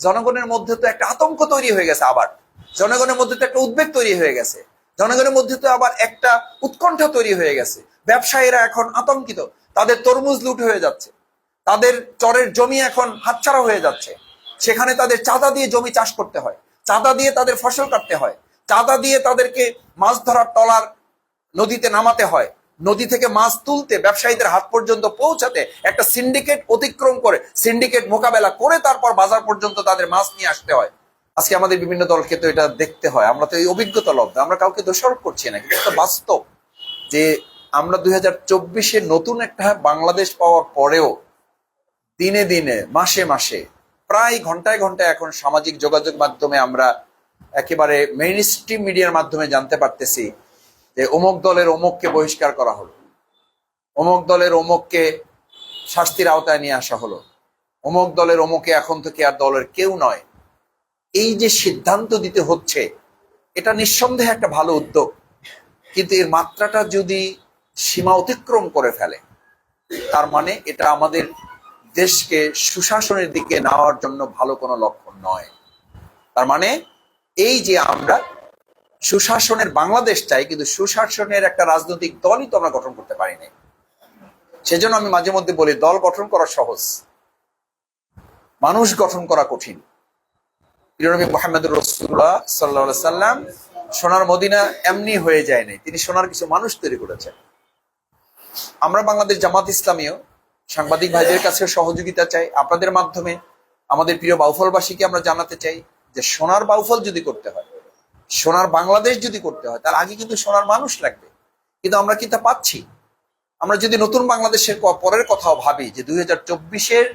জনগণের মধ্যে তো একটা আতঙ্ক তৈরি হয়ে গেছে আবার। জনগণের মধ্যে তো একটা উদ্বেগ তৈরি হয়ে গেছে। জনগণের মধ্যে তো আবার একটা উৎকণ্ঠা তৈরি হয়ে গেছে। ব্যবসায়ীরা এখন আতঙ্কিত। তাদের তরমুজ লুট হয়ে যাচ্ছে। তাদের চরের জমি এখন হাতছাড়া হয়ে যাচ্ছে। সেখানে তাদের চাঁদা দিয়ে জমি চাষ করতে হয়। চাঁদা দিয়ে তাদের ফসল কাটতে হয়। চাঁদা দিয়ে তাদেরকে মাছ ধরার টলার নদীতে নামাতে হয়। নদী থেকে মাছ তুলতে ব্যবসায়ীদের হাত পর্যন্ত পৌঁছাতে একটা সিন্ডিকেট অতিক্রম করে, সিন্ডিকেট মোকাবেলা করে তারপর বাজার পর্যন্ত তাদের মাছ নিয়ে আসতে হয়। আজকে আমাদের বিভিন্ন দলকে তো এটা দেখতে হয়। আমরা তো এই অভিজ্ঞতা লব্ধ। আমরা কাউকে দোষারোপ করছি না। কিন্তু বাস্তব যে আমরা দুই হাজার চব্বিশে নতুন একটা বাংলাদেশ পাওয়ার পরেও দিনে দিনে, মাসে মাসে, প্রায় ঘন্টায় ঘন্টায় এখন সামাজিক যোগাযোগ মাধ্যমে আমরা একেবারে মেইন স্ট্রিম মিডিয়ার মাধ্যমে জানতে পারতেছি যে অমুক দলের অমুককে বহিষ্কার করা হলো, অমুক দলের অমুককে শাস্তির আওতায় নিয়ে আসা হলো, অমুক দলের অমুকে এখন থেকে আর দলের কেউ নয়। এই যে সিদ্ধান্ত দিতে হচ্ছে, এটা নিঃসন্দেহে একটা ভালো উদ্যোগ। কিন্তু এর মাত্রাটা যদি সীমা অতিক্রম করে ফেলে, তার মানে এটা আমাদের দেশকে সুশাসনের দিকে নেওয়ার জন্য ভালো কোনো লক্ষণ নয়। তার মানে এই যে আমরা সুশাসনের বাংলাদেশ চাই, কিন্তু সুশাসনের একটা রাজনৈতিক দলই তো আমরা গঠন করতে পারি নাই সেজন্য আমি মাঝে মধ্যে বলি, দল গঠন করা সহজ, মানুষ গঠন করা কঠিন। সাল্লাম সোনার মদিনা এমনি হয়ে যায় নাই। তিনি সোনার কিছু মানুষ তৈরি করেছেন। আমরা বাংলাদেশ জামাত ইসলামীও সাংবাদিক ভাইদের কাছে সহযোগিতা চাই। আপনাদের মাধ্যমে আমাদের প্রিয় বাউফলবাসীকে আমরা জানাতে চাই যে সোনার বাউফল যদি করতে হয় সোনার বাংলাদেশ যদি করতে হয়, তার আগে কিন্তু সোনার মানুষ লাগবে। কিন্তু আমরা কি তা পাচ্ছি? আমরা যদি নতুন বাংলাদেশের পরের কথাও ভাবি যে দুই হাজার চব্বিশের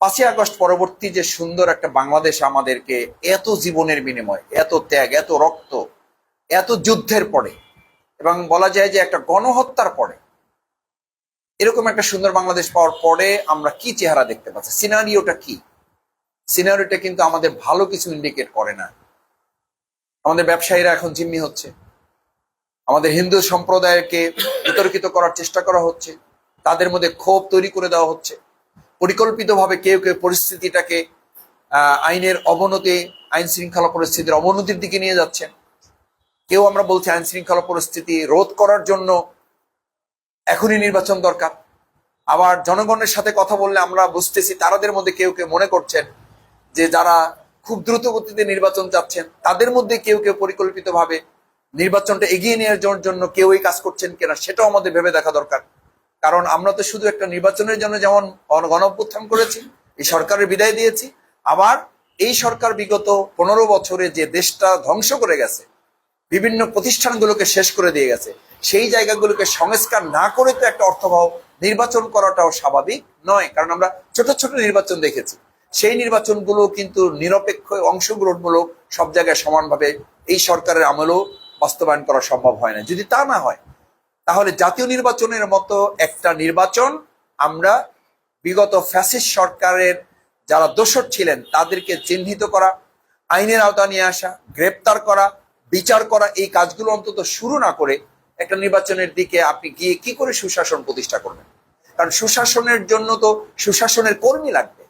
পাঁচই আগস্ট পরবর্তী যে সুন্দর একটা বাংলাদেশ আমাদেরকে এত জীবনের বিনিময়, এত ত্যাগ, এত রক্ত, এত যুদ্ধের পরে, এবং বলা যায় যে একটা গণহত্যার পরে, এরকম একটা সুন্দর বাংলাদেশ পাওয়ার পরে আমরা কি চেহারা দেখতে পাচ্ছি? সিনারিওটা কি? সিনারিওটা কিন্তু আমাদের ভালো কিছু ইন্ডিকেট করে না। আমাদের ব্যবসায়ীরা এখন জিম্মি হচ্ছে। আমাদের হিন্দু সম্প্রদায়কে বিতর্কিত করার চেষ্টা করা হচ্ছে। তাদের মধ্যে ক্ষোভ তৈরি করে দেওয়া হচ্ছে। পরিকল্পিতভাবে কেউ কেউ পরিস্থিতিটাকে আইনের অবনতি আইন শৃঙ্খলা পরিস্থিতির অবনতির দিকে নিয়ে যাচ্ছেন। কেউ আমরা বলছি আইন শৃঙ্খলা পরিস্থিতি রোধ করার জন্য এখনই নির্বাচন দরকার। আবার জনগণের সাথে কথা বললে আমরা বুঝতেছি তারাদের মধ্যে কেউ কেউ মনে করছেন যে যারা খুব দ্রুত গতিতে নির্বাচন চাচ্ছেন। তাদের মধ্যে কেউ কেউ পরিকল্পিতভাবে নির্বাচনটা এগিয়ে নেওয়ার জন্য কেউ এই কাজ করছেন কিনা, সেটাও আমাদের ভেবে দেখা দরকার। কারণ আমরা তো শুধু একটা নির্বাচনের জন্য যেমন গণ- গণ করেছি, এই সরকারের বিদায় দিয়েছি। আবার এই সরকার বিগত পনেরো বছরে যে দেশটা ধ্বংস করে গেছে, বিভিন্ন প্রতিষ্ঠানগুলোকে শেষ করে দিয়ে গেছে, সেই জায়গাগুলোকে সংস্কার না করে তো একটা অর্থবহ নির্বাচন করাটাও স্বাভাবিক নয়। কারণ আমরা ছোট ছোট নির্বাচন দেখেছি। সেই নির্বাচনগুলো কিন্তু নিরপেক্ষ অংশগ্রহণমূলক সব জায়গায় সমানভাবে এই সরকারের আমলেও বাস্তবায়ন করা সম্ভব হয় না। যদি তা না হয়, তাহলে জাতীয় নির্বাচনের মতো একটা নির্বাচন আমরা বিগত ফ্যাসিস্ট সরকারের যারা দোষর ছিলেন, তাদেরকে চিহ্নিত করা, আইনের আওতা নিয়ে আসা, গ্রেপ্তার করা, বিচার করা, এই কাজগুলো অন্তত শুরু না করে একটা নির্বাচনের দিকে আপনি গিয়ে কি করে সুশাসন প্রতিষ্ঠা করবেন? কারণ সুশাসনের জন্য তো সুশাসনের কর্মী লাগবে।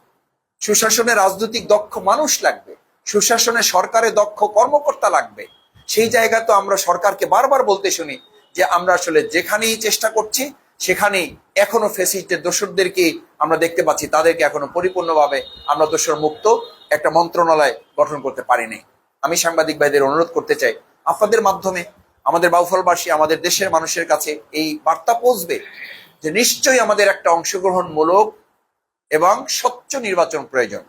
সুশাসনের রাজনৈতিক দক্ষ মানুষ লাগবে, সুশাসনে সরকারে দক্ষ কর্মকর্তা লাগবে। সেই জায়গা তো আমরা সরকারকে বারবার বলতে শুনি যে আমরা আসলে যেখানেই চেষ্টা করছি, সেখানেই এখনও ফেসিস্টের দোষরদেরকে আমরা দেখতে পাচ্ছি, তাদেরকে এখনও পরিপূর্ণভাবে আমরা দোষর মুক্ত একটা মন্ত্রণালয় গঠন করতে পারিনি। আমি সাংবাদিক ভাইদের অনুরোধ করতে চাই, আপনাদের মাধ্যমে আমাদের বাউফলবাসী, আমাদের দেশের মানুষের কাছে এই বার্তা পৌঁছবে যে নিশ্চয়ই আমাদের একটা অংশগ্রহণমূলক এবং স্বচ্ছ নির্বাচন প্রয়োজন।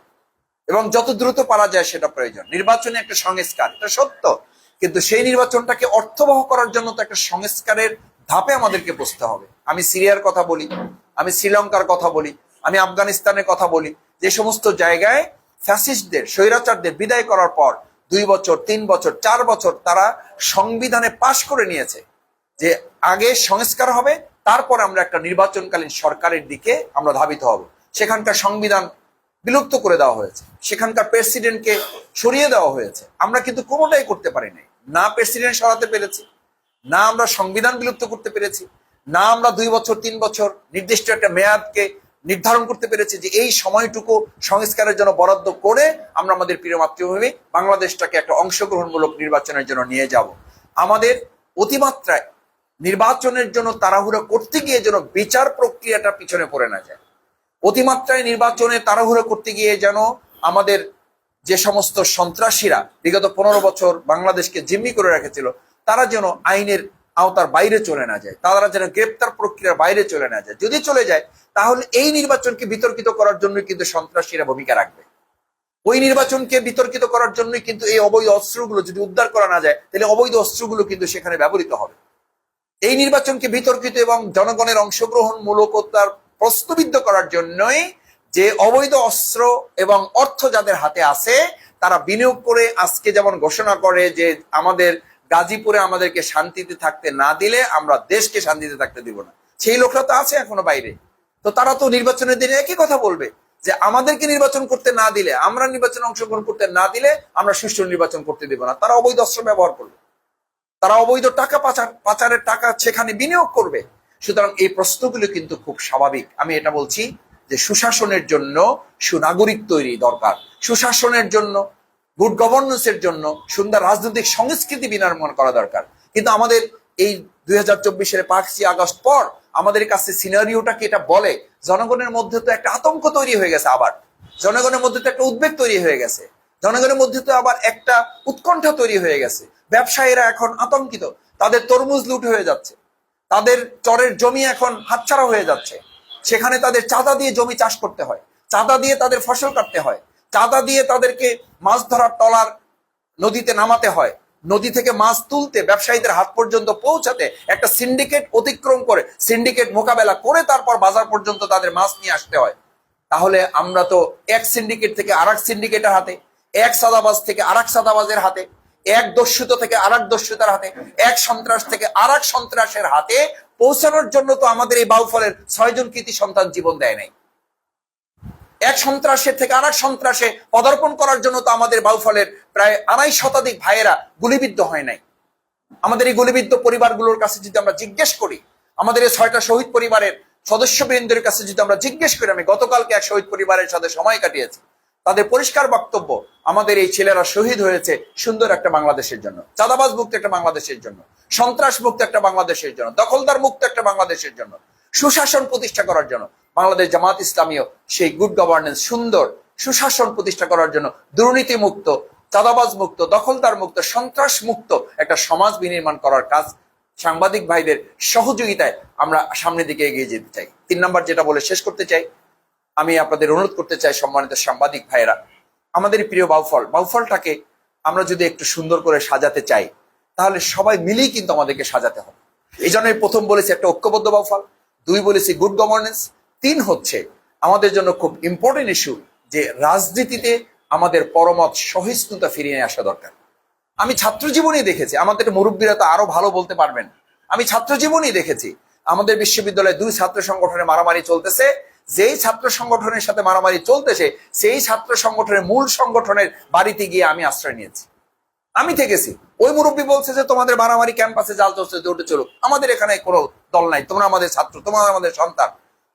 এবং যত দ্রুত পারা যায় সেটা প্রয়োজন। নির্বাচনে একটা সংস্কার, এটা সত্য। কিন্তু সেই নির্বাচনটাকে অর্থবহ করার জন্য তো একটা সংস্কারের ধাপে আমাদেরকে বসতে হবে। আমি সিরিয়ার কথা বলি, আমি শ্রীলঙ্কার কথা বলি, আমি আফগানিস্তানের কথা বলি। যে সমস্ত জায়গায় ফ্যাসিস্টদের, স্বৈরাচারদের বিদায় করার পর দুই বছর, তিন বছর, চার বছর তারা সংবিধানে পাশ করে নিয়েছে যে আগে সংস্কার হবে, তারপর আমরা একটা নির্বাচনকালীন সরকারের দিকে আমরা ধাবিত হব। সেখানকার সংবিধান বিলুপ্ত করে দেওয়া হয়েছে। সেখানকার প্রেসিডেন্টকে সরিয়ে দেওয়া হয়েছে। আমরা কিন্তু কোনোটাই করতে পারি নাই। না প্রেসিডেন্ট সরাতে পেরেছি, না আমরা সংবিধান বিলুপ্ত করতে পেরেছি, না আমরা দুই বছর, তিন বছর নির্দিষ্ট একটা মেয়াদকে নির্ধারণ করতে পেরেছি যে এই সময়টুকু সংস্কারের জন্য বরাদ্দ করে আমরা আমাদের প্রিয় মাতৃভূমি বাংলাদেশটাকে একটা অংশগ্রহণমূলক নির্বাচনের জন্য নিয়ে যাব। আমাদের অতিমাত্রায় নির্বাচনের জন্য তাড়াহুড়ো করতে গিয়ে যেন বিচার প্রক্রিয়াটা পিছনে পড়ে না যায়। অতিমাত্রায় নির্বাচনে তাড়াহুড়ো করতে গিয়ে যেন আমাদের যে সমস্ত সন্ত্রাসীরা বিগত পনেরো বছর বাংলাদেশকে জিম্মি করে রেখেছিল, তারা যেন আইনের আওতার বাইরে চলে না যায়, তারা যেন গ্রেপ্তার প্রক্রিয়ার বাইরে চলে না যায়। যদি চলে যায়, তাহলে এই নির্বাচনকে বিতর্কিত করার জন্য কিন্তু সন্ত্রাসীরা ভূমিকা রাখবে। ওই নির্বাচনকে বিতর্কিত করার জন্যই কিন্তু এই অবৈধ অস্ত্রগুলো যদি উদ্ধার করা না যায়, তাহলে অবৈধ অস্ত্রগুলো কিন্তু সেখানে ব্যবহৃত হবে। এই নির্বাচনকে বিতর্কিত এবং জনগণের অংশগ্রহণ মূলকতার প্রশ্নবিদ্ধ করার জন্যই যে অবৈধ অস্ত্র এবং অর্থ যাদের হাতে আছে, তারা বিনিয়োগ করে আজকে যেমন ঘোষণা করে যে আমাদের গাজীপুরে আমাদেরকে শান্তিতে থাকতে না দিলে আমরা দেশকে শান্তিতে থাকতে দিব না। সেই লোকরা তো আছে এখনও বাইরে। তো তারা তো নির্বাচনের দিনে একই কথা বলবে যে আমাদেরকে নির্বাচন করতে না দিলে, আমরা নির্বাচনে অংশগ্রহণ করতে না দিলে আমরা সুষ্ঠু নির্বাচন করতে দিব না। তারা অবৈধ অস্ত্র ব্যবহার করবে। তারা অবৈধ টাকা পাচার, পাচারের টাকা সেখানে বিনিয়োগ করবে। সুতরাং এই প্রশ্নগুলো কিন্তু খুব স্বাভাবিক। আমি এটা বলছি যে সুশাসনের জন্য সুনাগরিক তৈরি দরকার। সুশাসনের জন্য গুড গভর্নেন্সের জন্য সুন্দর রাজনৈতিক সংস্কৃতি বিনির্মাণ করা দরকার। কিন্তু আমাদের এই দুই হাজার চব্বিশের পাঁচই আগস্ট পর আমাদের কাছে সিনারিওটা কি এটা বলে? জনগণের মধ্যে তো একটা আতঙ্ক তৈরি হয়ে গেছে আবার। জনগণের মধ্যে তো একটা উদ্বেগ তৈরি হয়ে গেছে। জনগণের মধ্যে তো আবার একটা উৎকণ্ঠা তৈরি হয়ে গেছে। ব্যবসায়ীরা এখন আতঙ্কিত। তাদের তরমুজ লুট হয়ে যাচ্ছে। তাদের চরের জমি এখন হাতছাড়া হয়ে যাচ্ছে। সেখানে তাদের চাঁদা দিয়ে জমি চাষ করতে হয়। চাঁদা দিয়ে তাদের ফসল কাটতে হয়। চাঁদা দিয়ে তাদেরকে মাছ ধরার টলার নদীতে নামাতে হয়। নদী থেকে মাছ তুলতে ব্যবসায়ীদের হাত পর্যন্ত পৌঁছাতে একটা সিন্ডিকেট অতিক্রম করে, সিন্ডিকেট মোকাবেলা করে তারপর বাজার পর্যন্ত তাদের মাছ নিয়ে আসতে হয়। তাহলে আমরা তো এক সিন্ডিকেট থেকে আর সিন্ডিকেটের হাতে, এক সাদাবাজ থেকে আর সাদাবাজের হাতে এক দস্যুত থেকে আর এক দস্যুতার হাতে, এক সন্ত্রাস থেকে আর এক সন্ত্রাসের হাতে পৌঁছানোর জন্য তো আমাদের এই বাউফলের ছয়জন কৃতি সন্তান জীবন দেয় নাই। এক সন্ত্রাসের থেকে আর এক সন্ত্রাসে পদার্পণ করার জন্য তো আমাদের বাউফলের প্রায় আড়াই শতাধিক ভাইয়েরা গুলিবিদ্ধ হয় নাই। আমাদের এই গুলিবিদ্ধ পরিবারগুলোর কাছে যদি আমরা জিজ্ঞেস করি, আমাদের এই ছয়টা শহীদ পরিবারের সদস্যবৃন্দের কাছে যদি আমরা জিজ্ঞেস করি, আমি গতকালকে এক শহীদ পরিবারের সাথে সময় কাটিয়েছি। তাদের পরিষ্কার বক্তব্য আমাদের এই ছেলেরা শহীদ হয়েছে সুন্দর একটা বাংলাদেশের জন্য, চাঁদাবাজ মুক্ত একটা বাংলাদেশের জন্য, সন্ত্রাস মুক্ত একটা বাংলাদেশের জন্য, দখলদার মুক্ত একটা বাংলাদেশের জন্য, সুশাসন প্রতিষ্ঠা করার জন্য, বাংলাদেশ জামাত ইসলামীয় সেই গুড গভর্নেন্স সুন্দর সুশাসন প্রতিষ্ঠা করার জন্য দুর্নীতি মুক্ত চাঁদাবাজ মুক্ত, দখলদার মুক্ত, সন্ত্রাস মুক্ত একটা সমাজ বিনির্মাণ করার কাজ সাংবাদিক ভাইদের সহযোগিতায় আমরা সামনের দিকে এগিয়ে যেতে চাই। তিন নম্বর যেটা বলে শেষ করতে চাই আমি আপনাদের অনুরোধ করতে চাই সম্মানিত সাংবাদিক ভাইয়েরা, আমাদের প্রিয় বাউফল, বাউফলটাকে আমরা যদি একটু সুন্দর করে সাজাতে চাই, তাহলে সবাই মিলেই কিন্তু আমাদেরকে সাজাতে হবে। এই জন্য প্রথম বলেছি একটা ঐক্যবদ্ধ বাউফল, দুই বলেছি গুড গভর্নেন্স তিন হচ্ছে আমাদের জন্য খুব ইম্পর্টেন্ট ইস্যু যে রাজনীতিতে আমাদের পরমত সহিষ্ণুতা ফিরিয়ে আসা দরকার। আমি ছাত্র জীবনেই দেখেছি, আমাদের মুরব্বীরা তো আরও ভালো বলতে পারবেন। আমি ছাত্র জীবনেই দেখেছি, আমাদের বিশ্ববিদ্যালয়ে দুই ছাত্র সংগঠনের মারামারি চলতেছে যেই ছাত্র সংগঠনের সাথে মারামারি চলতেছে, সেই ছাত্র সংগঠনের মূল সংগঠনের বাড়িতে গিয়ে আমি আশ্রয় নিয়েছি। আমি থেকেছি। ওই মুরব্বী বলছে যে, তোমাদের মারামারি ক্যাম্পাসে জাল চলছে ওটা চলুক আমাদের এখানে কোনো দল নাই। তোমরা আমাদের ছাত্র, তোমরা আমাদের সন্তান।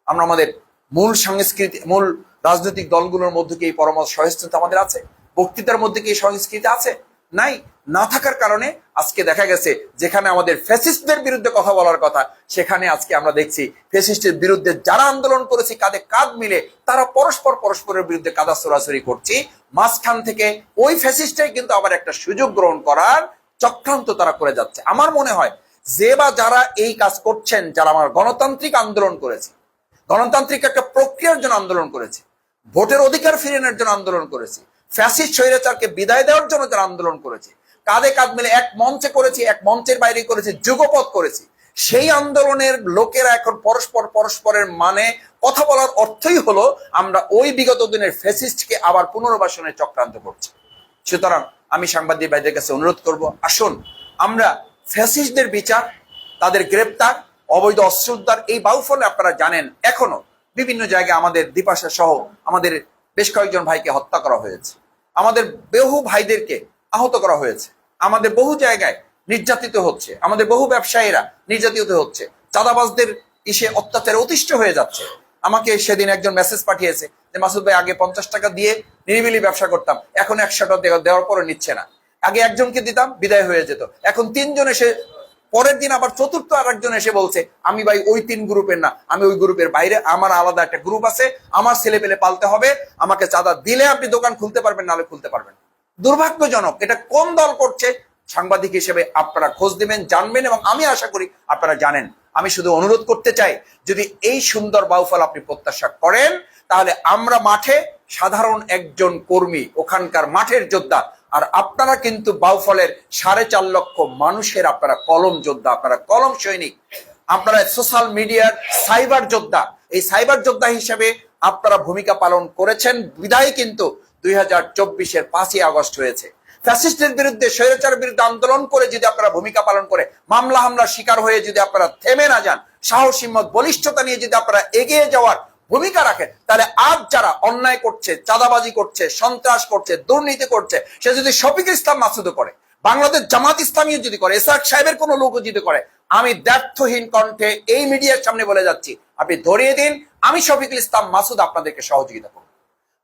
আমরা আমাদের মূল সংস্কৃতি, মূল রাজনৈতিক দলগুলোর মধ্যে কি এই পরমত সহিষ্ণুতা আমাদের আছে? বক্তৃতার মধ্যে কি সংস্কৃতি আছে? নাই। না থাকার কারণে আজকে দেখা গেছে যেখানে আমাদের ফ্যাসিস্টদের বিরুদ্ধে কথা বলার কথা, সেখানে আজকে আমরা দেখছি ফ্যাসিস্টের বিরুদ্ধে যারা আন্দোলন করেছি, কাঁধে কাঁধ মিলে তারা পরস্পর পরস্পরের বিরুদ্ধে কাদা সরাসরি করছি। মাঝখান থেকে ওই ফ্যাসিস্টটাই কিন্তু আবার একটা সুযোগ গ্রহণ করার চক্রান্ত তারা করে যাচ্ছে। আমার মনে হয় যে বা যারা এই কাজ করছেন, যারা আমার গণতান্ত্রিক আন্দোলন করেছে, গণতান্ত্রিক একটা প্রক্রিয়ার জন্য আন্দোলন করেছে, ভোটের অধিকার ফিরিয়ে নেওয়ার জন্য আন্দোলন করেছে, ফ্যাসিস্ট স্বৈরাচারকে বিদায় দেওয়ার জন্য যারা আন্দোলন করেছে কাঁধে কাঁধ মিলে এক মঞ্চে করেছি, এক মঞ্চের বাইরে করেছি যুগপথ করেছি। সেই আন্দোলনের লোকেরা এখন পরস্পর পরস্পরের মানে কথা বলার অর্থই হলো আমরা ওই বিগত দিনের ফ্যাসিস্টকে আবার পুনর্বাসনের চক্রান্ত করছি। সুতরাং আমি সাংবাদিক ভাইদের কাছে অনুরোধ করব, আসুন, আমরা ফ্যাসিস্টদের বিচার, তাদের গ্রেপ্তার, অবৈধ অস্ত্র এই বাউফলে আপনারা জানেন, এখনও বিভিন্ন জায়গায় আমাদের দ্বিপাশা সহ আমাদের বেশ কয়েকজন ভাইকে হত্যা করা হয়েছে। আমাদের বহু ভাইদেরকে আহত করা হয়েছে। আমাদের বহু জায়গায় নির্যাতিত হচ্ছে। আমাদের বহু ব্যবসায়ীরা নির্যাতিত হচ্ছে। চাঁদাবাজদের ইসে অত্যাচারে অতিষ্ঠ হয়ে যাচ্ছে। আমাকে সেদিন একজন মেসেজ পাঠিয়েছে যে, মাসুদ ভাই, আগে পঞ্চাশ টাকা দিয়ে নিরিবিলি ব্যবসা করতাম। এখন একশো টাকা দেওয়ার পরে নিচ্ছে না। আগে একজনকে দিতাম, বিদায় হয়ে যেত। এখন তিনজন এসে পরের দিন আবার চতুর্থ আর একজন এসে বলছে, আমি ভাই, ওই তিন গ্রুপের না। আমি ওই গ্রুপের বাইরে। আমার আলাদা একটা গ্রুপ আছে। আমার ছেলে পেলে পালতে হবে। আমাকে চাঁদা দিলে আপনি দোকান খুলতে পারবেন, নাহলে খুলতে পারবেন। দুর্ভাগ্যজনক, এটা কোন দল করছে, সাংবাদিক হিসেবে আপনারা খোঁজ দিবেন জানবেন এবং আমি আশা করি আপনারা জানেন। আমি শুধু অনুরোধ করতে চাই, যদি এই সুন্দর বাউফল আপনি প্রত্যাশা করেন, তাহলে আমরা মাঠে সাধারণ একজন কর্মী, ওখানকার মাঠের যোদ্ধা, আর আপনারা কিন্তু বাউফলের সাড়ে চার লক্ষ মানুষের আপনারা কলম যোদ্ধা, আপনারা কলম সৈনিক, আপনারা সোশ্যাল মিডিয়ার সাইবার যোদ্ধা, এই সাইবার যোদ্ধা হিসেবে আপনারা ভূমিকা পালন করেছেন। বিদায় কিন্তু দুই হাজার পাঁচই আগস্ট হয়েছে। ফ্যাসিস্টের বিরুদ্ধে স্বৈরাচার বিরুদ্ধে আন্দোলন করে যদি আপনারা ভূমিকা পালন করে, মামলা হামলার শিকার হয়ে যদি আপনারা থেমে না যান, সাহস বলিষ্ঠতা নিয়ে যদি আপনারা এগিয়ে যাওয়ার ভূমিকা রাখেন, তাহলে আজ যারা অন্যায় করছে, চাঁদাবাজি করছে, সন্ত্রাস করছে, দুর্নীতি করছে, সে যদি শফিক ইসলাম মাসুদ করে, বাংলাদেশ জামাত ইসলামীও যদি করে এসআর সাহেবের কোনো লোকও যদি করে, আমি দ্ব্যর্থহীন কণ্ঠে এই মিডিয়ার সামনে বলে যাচ্ছি, আপনি ধরিয়ে দিন, আমি শফিকুল ইসলাম মাসুদ আপনাদেরকে সহযোগিতা করব।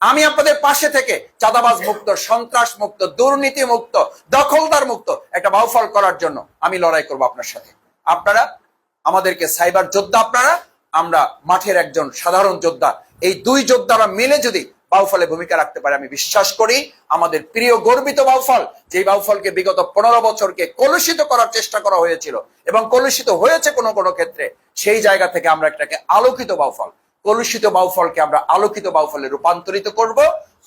আমি আপনাদের পাশে থেকে চাঁদাবাজ মুক্ত, সন্ত্রাস মুক্ত, দুর্নীতি মুক্ত, দখলদার মুক্ত একটা বাউফল করার জন্য আমি লড়াই করব আপনার সাথে। আপনারা, আমাদেরকে সাইবার যোদ্ধা আপনারা, আমরা মাঠের একজন সাধারণ যোদ্ধা। এই দুই যোদ্ধারা মিলে যদি বাউফলে ভূমিকা রাখতে পারে, আমি বিশ্বাস করি আমাদের প্রিয় গর্বিত বাউফল যে বাউফলকে বিগত পনেরো বছরকে কলুষিত করার চেষ্টা করা হয়েছিল এবং কলুষিত হয়েছে কোনো কোনো ক্ষেত্রে, সেই জায়গা থেকে আমরা একটাকে আলোকিত বাউফল। কলুষিত বাউফলকে আমরা আলোকিত বাউফলে রূপান্তরিত করব।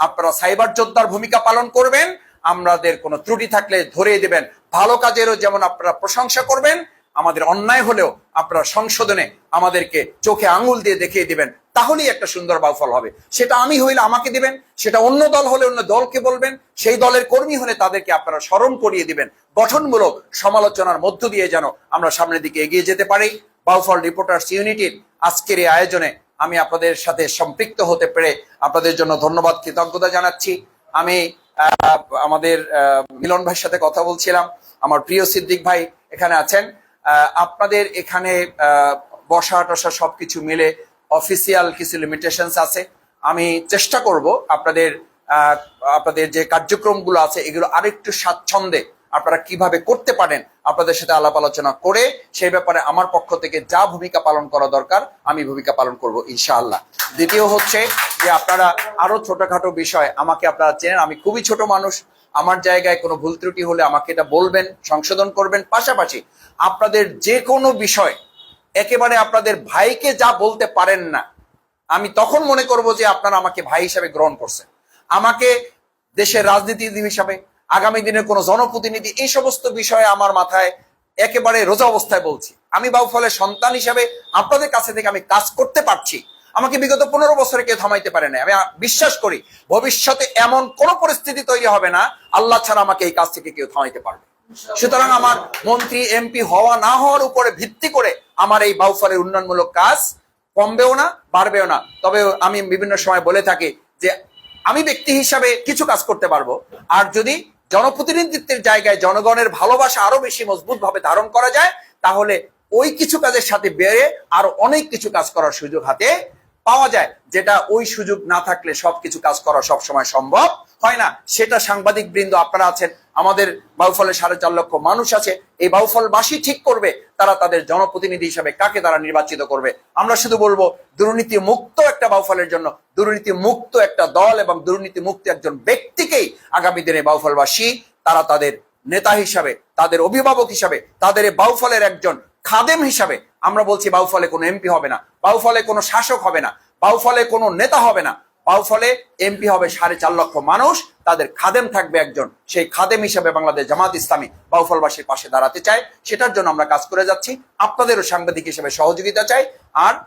আপনারা সাইবার যোদ্ধার ভূমিকা পালন করবেন। আমাদের কোনো ত্রুটি থাকলে ধরে দেবেন। ভালো কাজেরও যেমন আপনারা প্রশংসা করবেন, আমাদের অন্যায় হলেও আপনারা সংশোধনে আমাদেরকে চোখে আঙুল দিয়ে দেখিয়ে দিবেন। তাহলেই একটা সুন্দর বাউফল হবে। সেটা আমি হইলে আমাকে দিবেন। সেটা অন্য দল হলে অন্য দলকে বলবেন। সেই দলের কর্মী হলে তাদেরকে আপনারা স্মরণ করিয়ে দিবেন। গঠনমূলক সমালোচনার মধ্য দিয়ে যেন আমরা সামনের দিকে এগিয়ে যেতে পারি। বাউফল রিপোর্টার্স ইউনিটির আজকের এই আয়োজনে আমি আপনাদের সাথে সম্পৃক্ত হতে পেরে আপনাদের জন্য ধন্যবাদ, কৃতজ্ঞতা জানাচ্ছি। আমি আমাদের মিলন ভাইয়ের সাথে কথা বলছিলাম। আমার প্রিয় সিদ্দিক ভাই এখানে আছেন। আপনাদের এখানে বসা টসা সবকিছু মিলে অফিসিয়াল কিছু লিমিটেশনস আছে। আমি চেষ্টা করব আপনাদের আপনাদের যে কার্যক্রমগুলো আছে, এগুলো আরেকটু স্বাচ্ছন্দ্যে আপনারা কীভাবে করতে পারেন আপনাদের সাথে আলাপ আলোচনা করে সেই ব্যাপারে আমার পক্ষ থেকে যা ভূমিকা পালন করা দরকার, আমি ভূমিকা পালন করব ইনশাআল্লাহ। দ্বিতীয় হচ্ছে যে আপনারা আরও ছোটখাটো বিষয় আমাকে আপনারা চেনেন, আমি খুবই ছোট মানুষ। আমার জায়গায় কোনো ভুল ত্রুটি হলে আমাকে এটা বলবেন, সংশোধন করবেন। পাশাপাশি আপনাদের যে কোনো বিষয়, একেবারে আপনাদের ভাইকে যা বলতে পারেন না, আমি তখন মনে করব যে আপনারা আমাকে ভাই হিসাবে গ্রহণ করছেন। আমাকে দেশের রাজনীতিবিদ হিসাবে আগামী দিনের কোনো জনপ্রতিনিধি এই সমস্ত বিষয়ে আমার মাথায় একেবারে রোজা অবস্থায় বলছি। আমি বাউফলের সন্তান হিসাবে আপনাদের কাছে থেকে আমি কাজ করতে পারছি। আমাকে বিগত পনেরো বছরে কেউ থামাইতে পারে না আমি বিশ্বাস করি, ভবিষ্যতে এমন কোন পরিস্থিতি তৈরি হবে না, আল্লাহ ছাড়া আমাকে এই কাজ থেকে কেউ থামাইতে পারবে। সুতরাং আমার মন্ত্রী, এমপি হওয়া না হওয়ার উপরে ভিত্তি করে আমার এই বাউফলের উন্নয়নমূলক কাজ কমবেও না, বাড়বেও না। তবে আমি বিভিন্ন সময় বলে থাকি যে, আমি ব্যক্তি হিসাবে কিছু কাজ করতে পারব। আর যদি জনপ্রতিনিধিত্বের জায়গায় জনগণের ভালোবাসা আরও বেশি মজবুত ভাবে ধারণ করা যায়, তাহলে ওই কিছু কাজের সাথে বেড়ে আরও অনেক কিছু কাজ করার সুযোগ হাতে পাওয়া যায়, যেটা ওই সুযোগ না থাকলে সবকিছু কাজ করা সবসময় সম্ভব হয় না। সেটা সাংবাদিক বৃন্দ, আপনারা আছেন আমাদের বাউফলের সাড়ে চার লক্ষ মানুষ আছে, এই বাউফলবাসী ঠিক করবে, তারা তাদের জনপ্রতিনিধি হিসাবে কাকে তারা নির্বাচিত করবে। আমরা শুধু বলব দুর্নীতি মুক্ত একটা বাউফলের জন্য দুর্নীতি মুক্ত একটা দল এবং দুর্নীতি মুক্ত একজন ব্যক্তিকেই আগামী দিনে বাউফলবাসী, তারা তাদের নেতা হিসাবে, তাদের অভিভাবক হিসাবে, তাদের বাউফলের একজন খাদেম হিসাবে, আমরা বলছি বাউফলে কোনো এমপি হবে না, বাউফলে কোনো শাসক হবে না, বাউফলে কোনো নেতা হবে না। বাউফলে এমপি হবে সাড়ে চার লক্ষ মানুষ, তাদের খাদেম থাকবে একজন। সেই খাদেম হিসেবে বাংলাদেশ জামাত ইসলামী বাউফলবাসীর পাশে দাঁড়াতে চায়। সেটার জন্য আমরা কাজ করে যাচ্ছি। আপনাদেরও সাংবাদিক হিসেবে সহযোগিতা চাই। আর